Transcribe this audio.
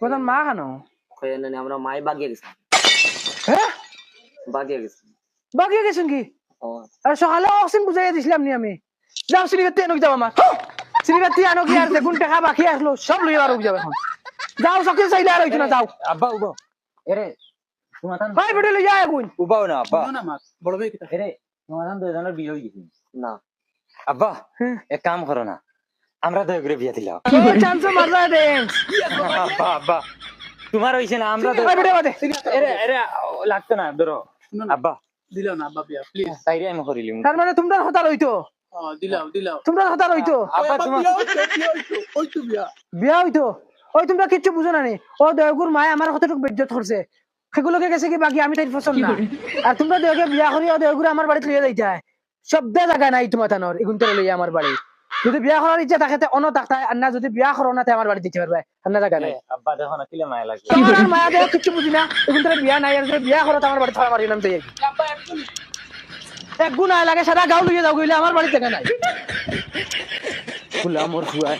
মা কেন? আমরা মাই বাগিয়ে গেছি হ্যাঁ? বাগিয়ে গেছি বাকিয়ে গেছেন কি? ও। আর সকালে অক্সিন বুঝাই দিছিলাম নি আমি। যাও সিলিগাতি আনো যাও আমার সিলিগাতি আনো কি আর দেখুন টাকা বাকি আসলো সব লইয়া আর যাবে এখন। যাও সকে চাইলে আর হইতো না যাও আব্বা উবাও এরে ভাই বেটে লই যায় এখন উবাও না আব্বা। না মাছ বড় ভাই কিতা এরে তোমার তান দুজনের বিয়ে গেছে না। আব্বা। এক কাম করো না। আমরা দয়া করে বিয়ে দিলাম। আব্বা তোমার হইছে না আমরা লাগতো না ধরো। আব্বা। দিলাও না আব্বা বিয়া প্লিজ তাইরে আমি করিলিম তার মানে তোমরা হতার হইতো? ও দিলাও দিলাও। তোমরা হতার হইতো? আব্বা তোমার হইতো বিয়া হইতো হইতো বিয়া। বিয়া হইতো? ওই তোমরা কিচ্ছু বুঝো না নি। ও দেহগুর মায় আমার কতটুকু বেজ্জত করছে? সেগুলোকে গেছে কি বাকি? আমি তাই পছন্দ না। আর তোমরা দেহকে বিয়া করি ও আমার বাড়িতে লইয়া যাইতে হয় শব্দে জায়গা নাই তোমার তানোর এগুন তোর লইয়া আমার বাড়ি। যদি বিয়া করার ইচ্ছা থাকে অন্য থাকতে আর না যদি বিয়া করো না আমার বাড়ি দিতে পারবে আর না জায়গা নাই। আব্বা দেখো না কিলে মায়া লাগে? তোমার মায়া দেখো কিছু বুঝি না এখন তোর বিয়া নাই আর যদি বিয়া করো আমার বাড়ি থাকা মারি নাম আব্বা এক গুণ লাগে সারা গাঁও লইয়া যাও গইলে আমার বাড়ি থেকে নাই। ফুলা মোর ফুয়ায়